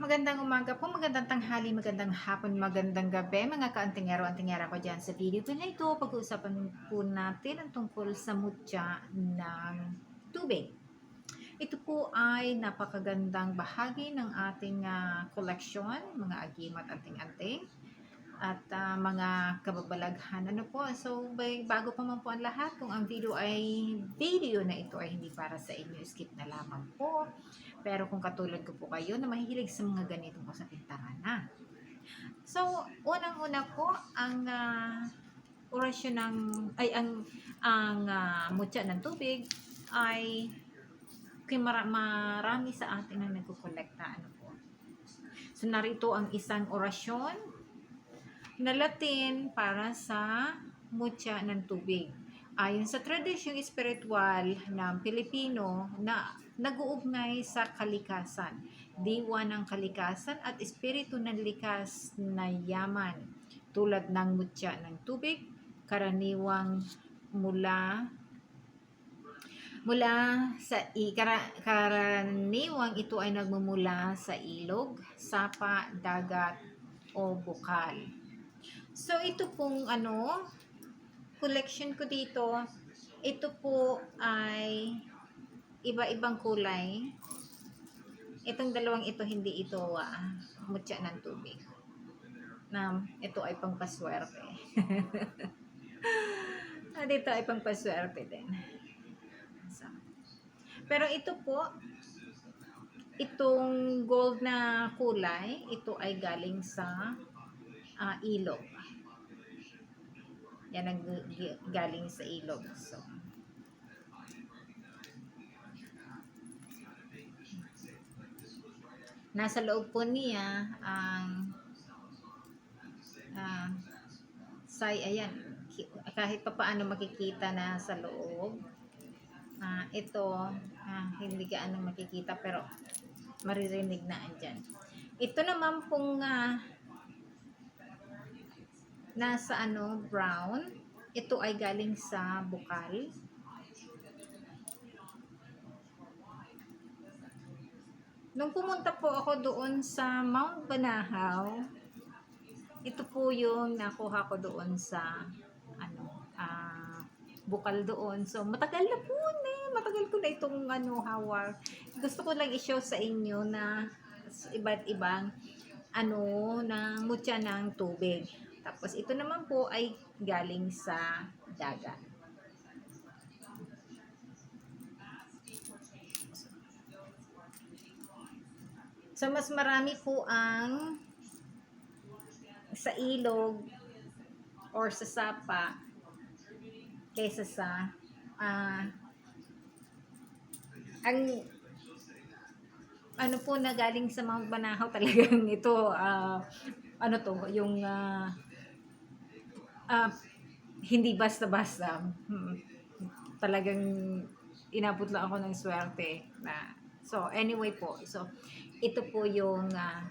Magandang umaga po, magandang tanghali, magandang hapon, magandang gabi mga kaantingero-antingera ko dyan sa video na ito. Pag-uusapan po natin ang tungkol sa mutya ng tubig. Ito po ay napakagandang bahagi ng ating ah, koleksyon, mga agimat anting-anting at ah, mga kababalaghan. Ano po? So, bay, bago pa man po ang lahat, kung ang video ay video na ito ay hindi para sa inyo, skip na lamang po. Pero kung katulad ko po kayo na mahihilig sa mga ganitong usaping na. So, unang-una po, ang ah, orasyon ng, ay, ang, ang ah, mutya ng tubig ay mara- marami sa atin na nagkukolekta. Ano po. So, narito ang isang orasyon na Latin para sa mutya ng tubig. Ayon sa tradisyong espiritual ng Pilipino na nag-uugnay sa kalikasan, diwa ng kalikasan at espiritu ng likas na yaman tulad ng mutya ng tubig, karaniwang mula mula sa karaniwang ito ay nagmumula sa ilog, sapa, dagat o bukal. So ito pong ano, collection ko dito, ito po ay iba-ibang kulay. Itong dalawang ito, hindi ito ah, mutya ng tubig. Na ito ay pangpaswerte. Ah, dito ay pangpaswerte din. So, pero ito po, itong gold na kulay, ito ay galing sa ah, ilog. Yan ang galing sa ilog. So, nasa loob po niya ang ah, say ayan kahit pa paano makikita na sa loob Ah, ito ah, hindi ka ano makikita pero maririnig na andyan ito naman pong ah, nasa ano brown ito ay galing sa bukal Nung pumunta po ako doon sa Mount Banahaw, ito po yung nakuha ko doon sa ano, ah, bukal doon. So, matagal na po na. Matagal ko na itong ano, hawak. Gusto ko lang i-show sa inyo na iba't ibang ano, ng mutya ng tubig. Tapos, ito naman po ay galing sa dagat. So, mas marami po ang sa ilog or sa sapa kaysa sa ah ang ano po na galing sa Mount Banahaw talagang ito ah, ano to yung ah, ah, hindi basta-basta Hmm. talagang inabot lang ako ng swerte na so anyway po so ito po yung ah,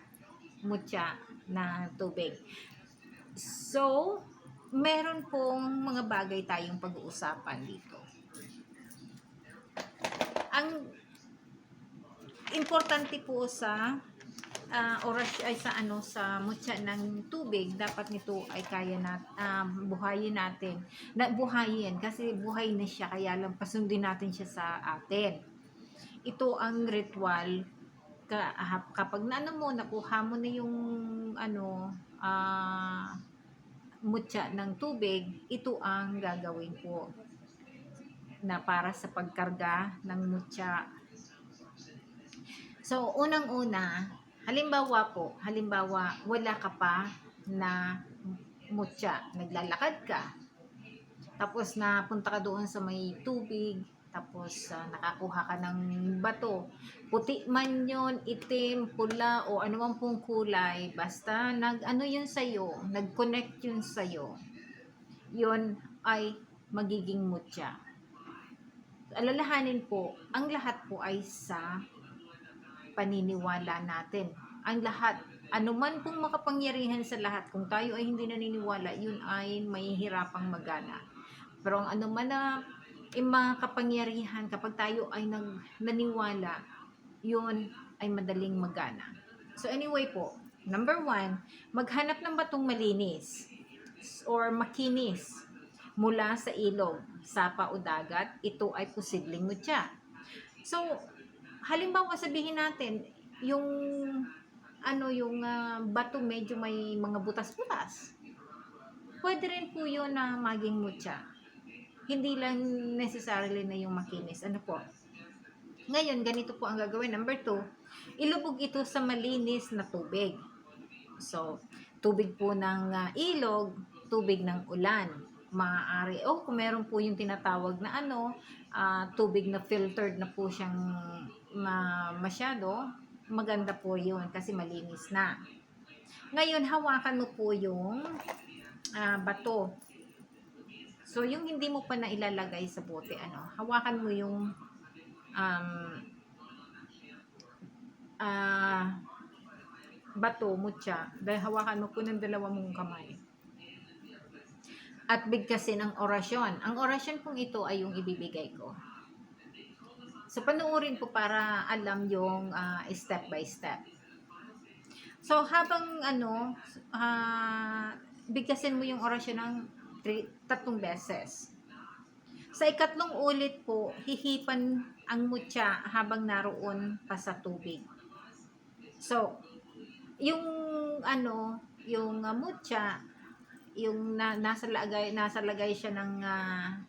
mutya na tubig. So, meron pong mga bagay tayong pag-uusapan dito. Ang importante po sa uh, oras ay sa ano sa mutya ng tubig dapat nito ay kaya na um, buhayin natin na buhayin kasi buhay na siya kaya lang pasundin natin siya sa atin ito ang ritual ka, kapag na ano mo, nakuha mo na yung ano, ah, mutya ng tubig, ito ang gagawin po na para sa pagkarga ng mutya. So, unang-una, halimbawa po, halimbawa, wala ka pa na mutya, naglalakad ka, tapos napunta ka doon sa may tubig, tapos ah, nakakuha ka ng bato. Puti man yon itim, pula, o anumang pong kulay, basta nag, ano yun sa'yo, nag-connect yun sa'yo, yun ay magiging mutya. Alalahanin po, ang lahat po ay sa paniniwala natin. Ang lahat, anuman pong makapangyarihan sa lahat, kung tayo ay hindi naniniwala, yun ay mahihirapang magana. Pero ang anuman na yung mga kapangyarihan, kapag tayo ay nag, naniwala, yun ay madaling magana. So anyway po, number one, maghanap ng batong malinis or makinis mula sa ilog, sapa o dagat, ito ay posibleng mutya. So, halimbawa sabihin natin, yung ano yung ah, bato medyo may mga butas-butas. Pwede rin po yun na maging mutya. Hindi lang necessarily na yung makinis. Ano po? Ngayon, ganito po ang gagawin. Number two, ilubog ito sa malinis na tubig. So, tubig po ng ah, ilog, tubig ng ulan. Maaari, oh, kung meron po yung tinatawag na ano, ah, tubig na filtered na po siyang ma- masyado, maganda po yun kasi malinis na. Ngayon, hawakan mo po yung ah, bato. So, yung hindi mo pa na ilalagay sa bote, ano, hawakan mo yung um, ah, bato, mutya, dahil hawakan mo po ng dalawa mong kamay. At bigkasin ang orasyon. Ang orasyon pong ito ay yung ibibigay ko. So, panuorin po para alam yung ah, step by step. So, habang ano, ah, bigkasin mo yung orasyon ng tri- tatlong beses. Sa ikatlong ulit po, hihipan ang mutya habang naroon pa sa tubig. So, yung ano, yung uh, mutya, yung na, nasa lagay nasa lagay siya ng ah,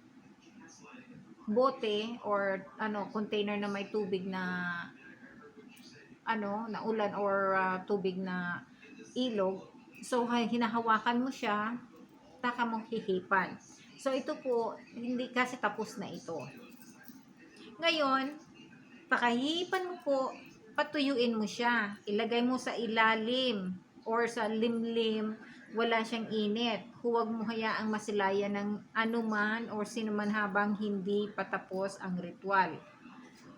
bote or ano container na may tubig na ano na ulan or ah, tubig na ilog. So hinahawakan mo siya taka mong hihipan. So ito po hindi kasi tapos na ito. Ngayon pakahipan mo po patuyuin mo siya. Ilagay mo sa ilalim or sa limlim wala siyang init. Huwag mo hayaang masilayan ng anuman or sinuman habang hindi patapos ang ritual.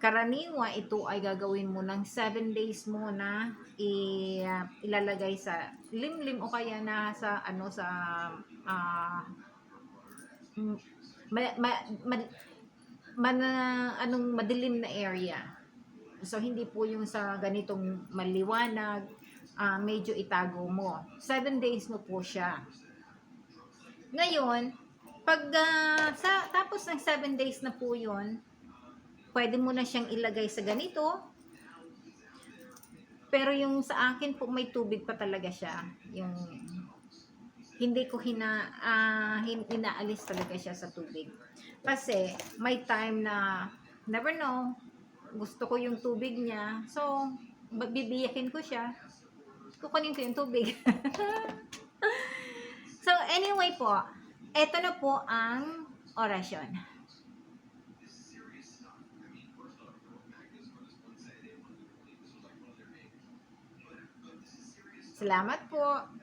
Karaniwa, ito ay gagawin mo ng 7 days mo na uh, ilalagay sa limlim o kaya na sa ano sa m- ma, ma, ma- man- anong madilim na area. So hindi po yung sa ganitong maliwanag, ah, medyo itago mo. Seven days mo po siya. Ngayon, pag ah, sa, tapos ng seven days na po yun, pwede mo na siyang ilagay sa ganito. Pero yung sa akin po may tubig pa talaga siya. Yung hindi ko hina, ah, hin- inaalis talaga siya sa tubig. Kasi may time na never know, gusto ko yung tubig niya. So, bibiyakin ko siya kukunin ko yung tubig. so, anyway po, eto na po ang orasyon. Salamat po.